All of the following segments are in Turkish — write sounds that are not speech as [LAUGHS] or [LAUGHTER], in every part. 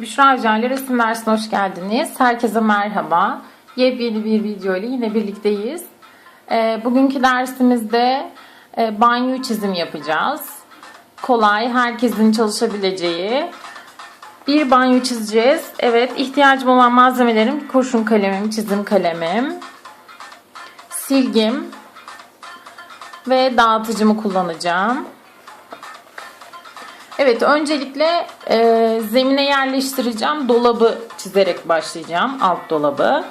Büşra Hoca'yla resim dersine hoş geldiniz. Herkese merhaba. Yepyeni bir video ile yine birlikteyiz. Ee, bugünkü dersimizde e, banyo çizim yapacağız. Kolay, herkesin çalışabileceği bir banyo çizeceğiz. Evet, ihtiyacım olan malzemelerim kurşun kalemim, çizim kalemim, silgim ve dağıtıcımı kullanacağım. Evet öncelikle e, zemine yerleştireceğim. Dolabı çizerek başlayacağım. Alt dolabı.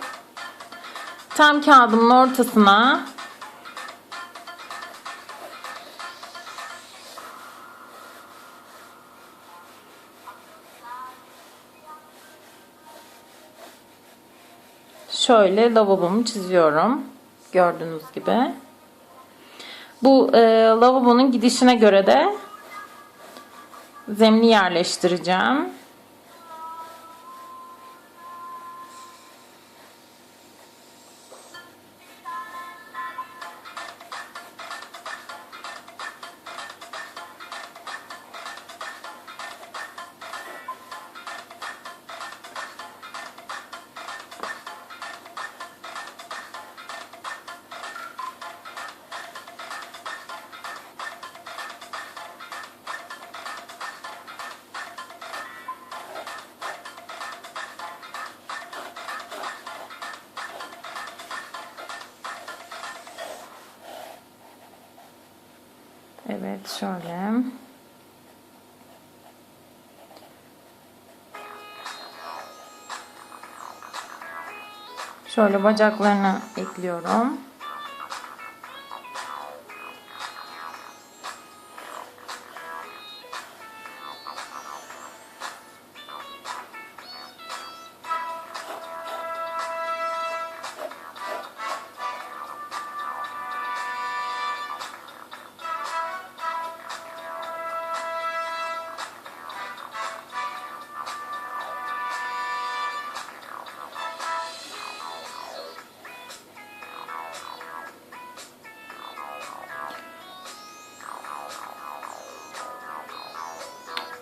Tam kağıdımın ortasına şöyle lavabomu çiziyorum. Gördüğünüz gibi. Bu e, lavabonun gidişine göre de zemini yerleştireceğim. Evet şöyle. Şöyle bacaklarını ekliyorum.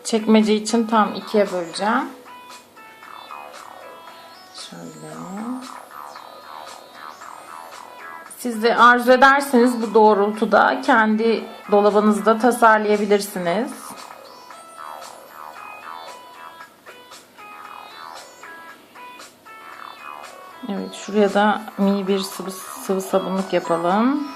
Çekmece için tam ikiye böleceğim. Şöyle. Siz de arzu ederseniz bu doğrultuda kendi dolabınızda tasarlayabilirsiniz. Evet şuraya da mini bir sıvı, sıvı sabunluk yapalım.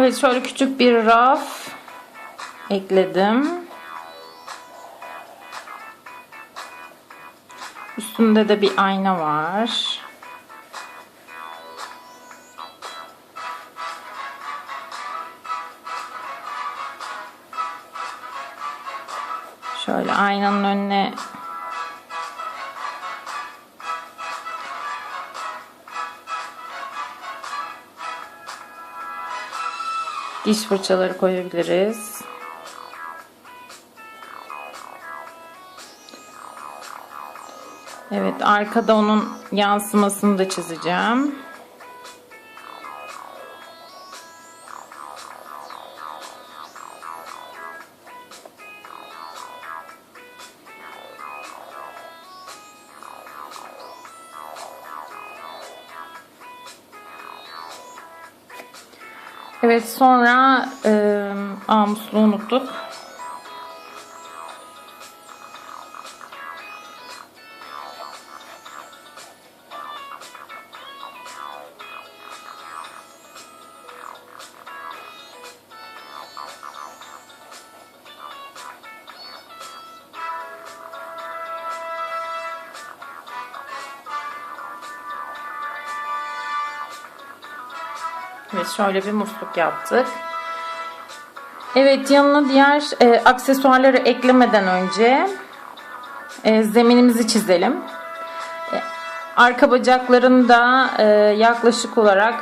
Evet şöyle küçük bir raf ekledim. Üstünde de bir ayna var. Şöyle aynanın önüne diş fırçaları koyabiliriz. Evet arkada onun yansımasını da çizeceğim. Evet sonra e, aa, unuttuk. Evet şöyle bir musluk yaptık. Evet yanına diğer e, aksesuarları eklemeden önce e, zeminimizi çizelim. E, arka bacakların da e, yaklaşık olarak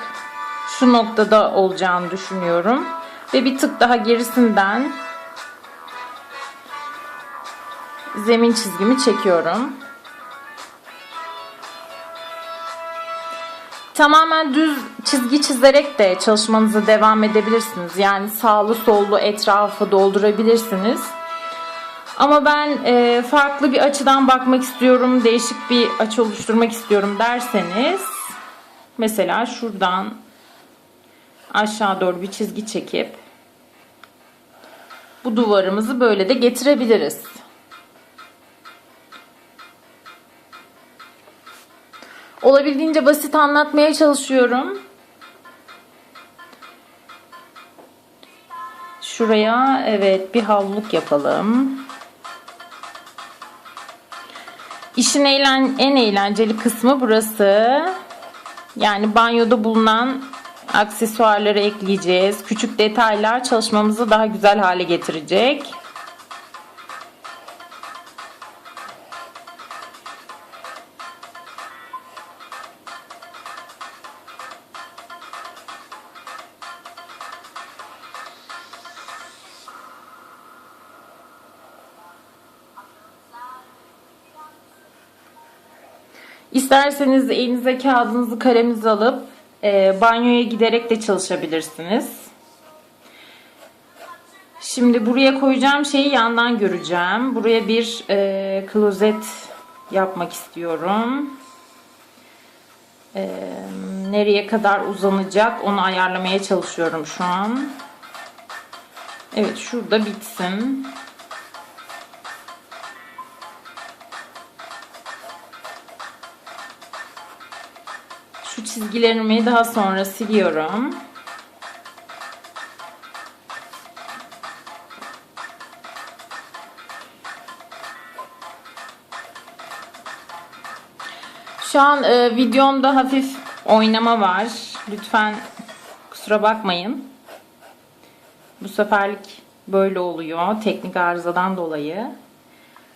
şu noktada olacağını düşünüyorum. Ve bir tık daha gerisinden zemin çizgimi çekiyorum. Tamamen düz çizgi çizerek de çalışmanıza devam edebilirsiniz. Yani sağlı sollu etrafı doldurabilirsiniz. Ama ben e, farklı bir açıdan bakmak istiyorum, değişik bir açı oluşturmak istiyorum derseniz mesela şuradan aşağı doğru bir çizgi çekip bu duvarımızı böyle de getirebiliriz. Olabildiğince basit anlatmaya çalışıyorum. Şuraya evet bir havluluk yapalım. İşin eğlen, en eğlenceli kısmı burası. Yani banyoda bulunan aksesuarları ekleyeceğiz. Küçük detaylar çalışmamızı daha güzel hale getirecek. İsterseniz elinize kağıdınızı kaleminizi alıp e, banyoya giderek de çalışabilirsiniz. Şimdi buraya koyacağım şeyi yandan göreceğim. Buraya bir e, klozet yapmak istiyorum. E, nereye kadar uzanacak onu ayarlamaya çalışıyorum şu an. Evet şurada bitsin. Şu çizgilerimi daha sonra siliyorum. Şu an e, videomda hafif oynama var. Lütfen kusura bakmayın. Bu seferlik böyle oluyor. Teknik arızadan dolayı.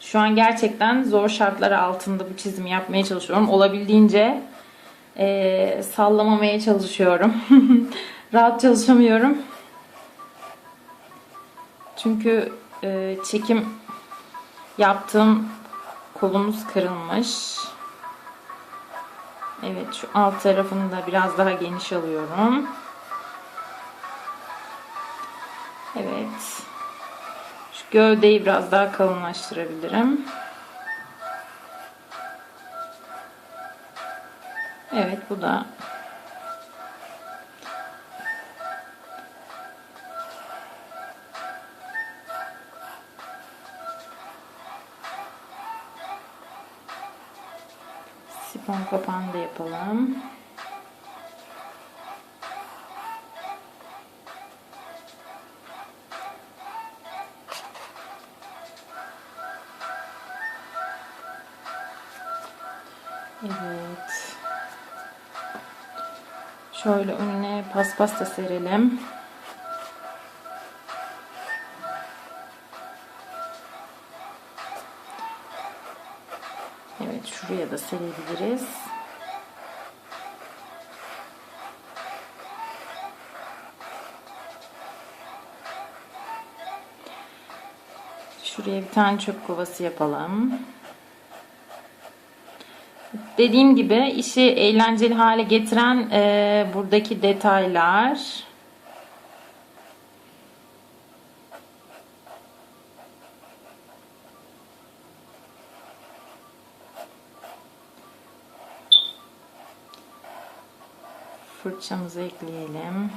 Şu an gerçekten zor şartlar altında bu çizimi yapmaya çalışıyorum. Olabildiğince e, sallamamaya çalışıyorum. [LAUGHS] Rahat çalışamıyorum. Çünkü e, çekim yaptığım kolumuz kırılmış. Evet şu alt tarafını da biraz daha geniş alıyorum. Evet. Şu gövdeyi biraz daha kalınlaştırabilirim. Evet bu da sifon kapağını da yapalım. Şöyle önüne paspas da serelim. Evet şuraya da serebiliriz. Şuraya bir tane çöp kovası yapalım. Dediğim gibi işi eğlenceli hale getiren e, buradaki detaylar. Fırçamızı ekleyelim.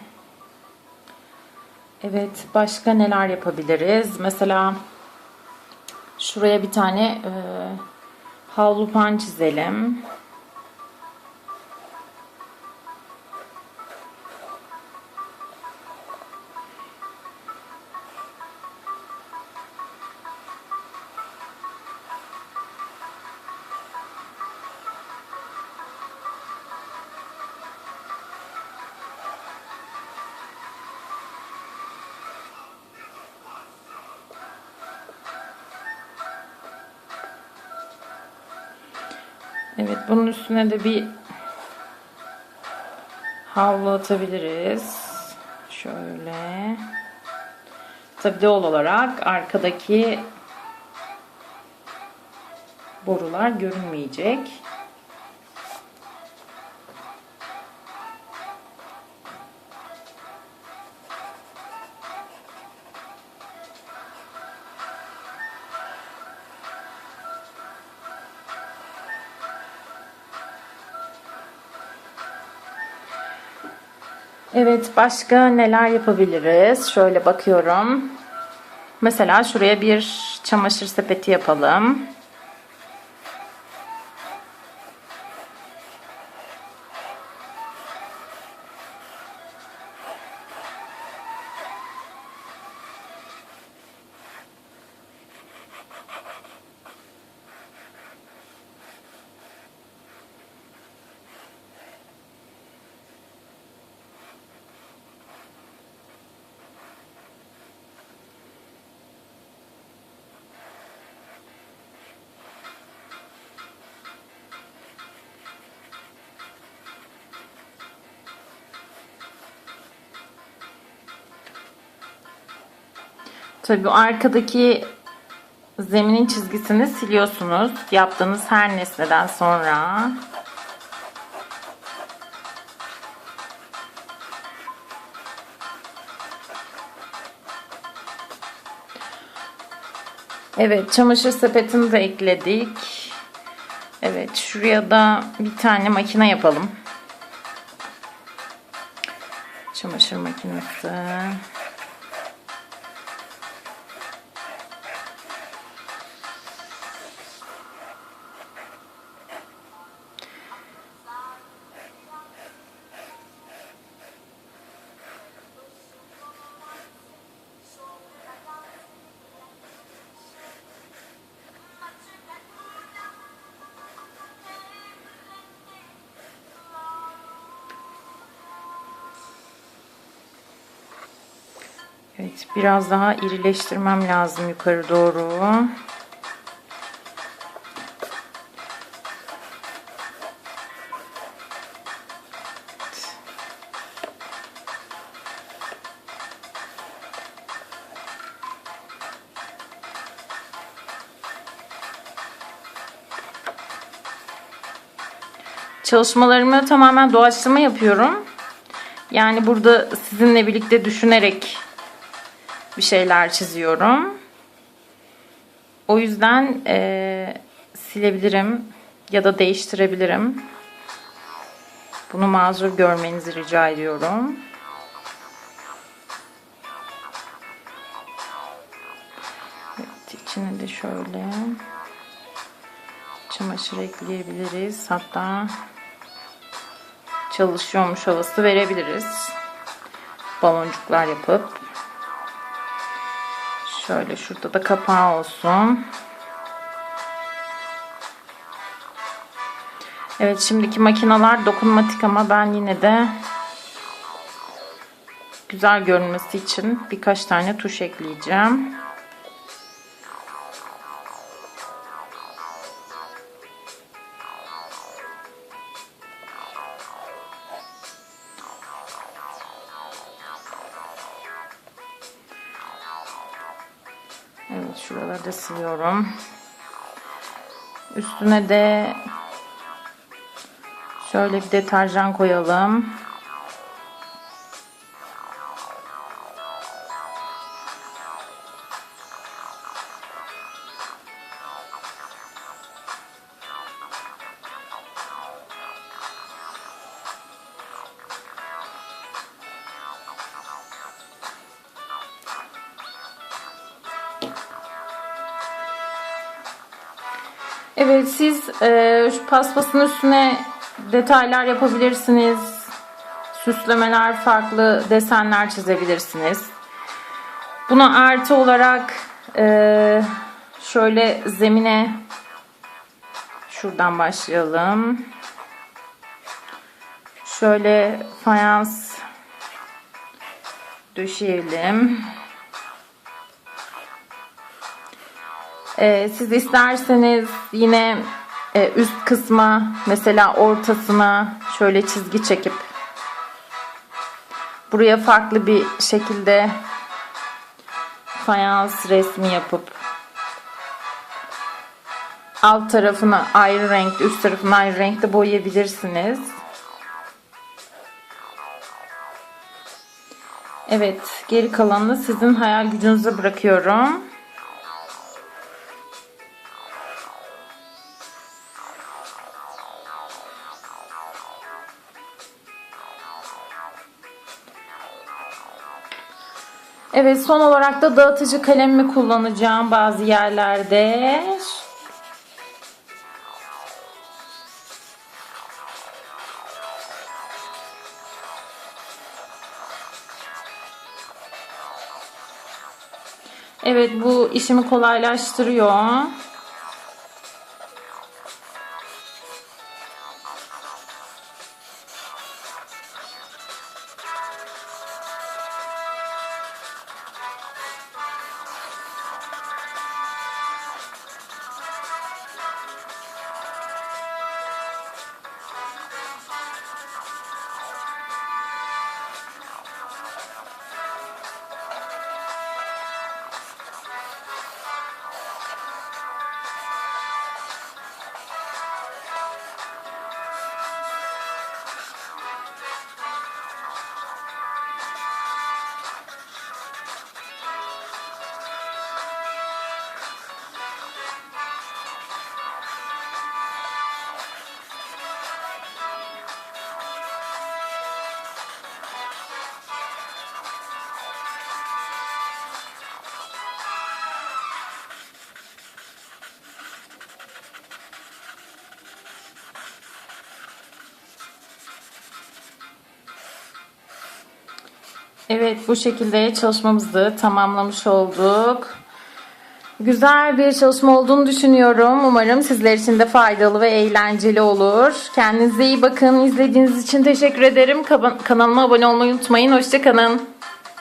Evet, başka neler yapabiliriz? Mesela şuraya bir tane e, havlu pan çizelim. Evet bunun üstüne de bir havlu atabiliriz. Şöyle. Tabii doğal olarak arkadaki borular görünmeyecek. Evet, başka neler yapabiliriz? Şöyle bakıyorum. Mesela şuraya bir çamaşır sepeti yapalım. Tabii arkadaki zeminin çizgisini siliyorsunuz. Yaptığınız her nesneden sonra. Evet, çamaşır sepetini de ekledik. Evet, şuraya da bir tane makine yapalım. Çamaşır makinesi. Evet, biraz daha irileştirmem lazım yukarı doğru. Çalışmalarımı tamamen doğaçlama yapıyorum. Yani burada sizinle birlikte düşünerek bir şeyler çiziyorum. O yüzden e, silebilirim ya da değiştirebilirim. Bunu mazur görmenizi rica ediyorum. Evet, içine de şöyle çamaşır ekleyebiliriz. Hatta çalışıyormuş havası verebiliriz. Baloncuklar yapıp Şöyle şurada da kapağı olsun. Evet şimdiki makineler dokunmatik ama ben yine de güzel görünmesi için birkaç tane tuş ekleyeceğim. Siliyorum. Üstüne de şöyle bir deterjan koyalım. Evet siz e, şu paspasın üstüne detaylar yapabilirsiniz. Süslemeler, farklı desenler çizebilirsiniz. Buna artı olarak e, şöyle zemine şuradan başlayalım. Şöyle fayans döşeyelim. Ee, siz isterseniz yine e, üst kısma mesela ortasına şöyle çizgi çekip buraya farklı bir şekilde fayans resmi yapıp alt tarafını ayrı renkte üst tarafını ayrı renkte boyayabilirsiniz. Evet, geri kalanını sizin hayal gücünüze bırakıyorum. Evet, son olarak da dağıtıcı kalemimi kullanacağım bazı yerlerde. Evet bu işimi kolaylaştırıyor. Evet bu şekilde çalışmamızı tamamlamış olduk. Güzel bir çalışma olduğunu düşünüyorum. Umarım sizler için de faydalı ve eğlenceli olur. Kendinize iyi bakın. İzlediğiniz için teşekkür ederim. Kanalıma abone olmayı unutmayın. Hoşçakalın.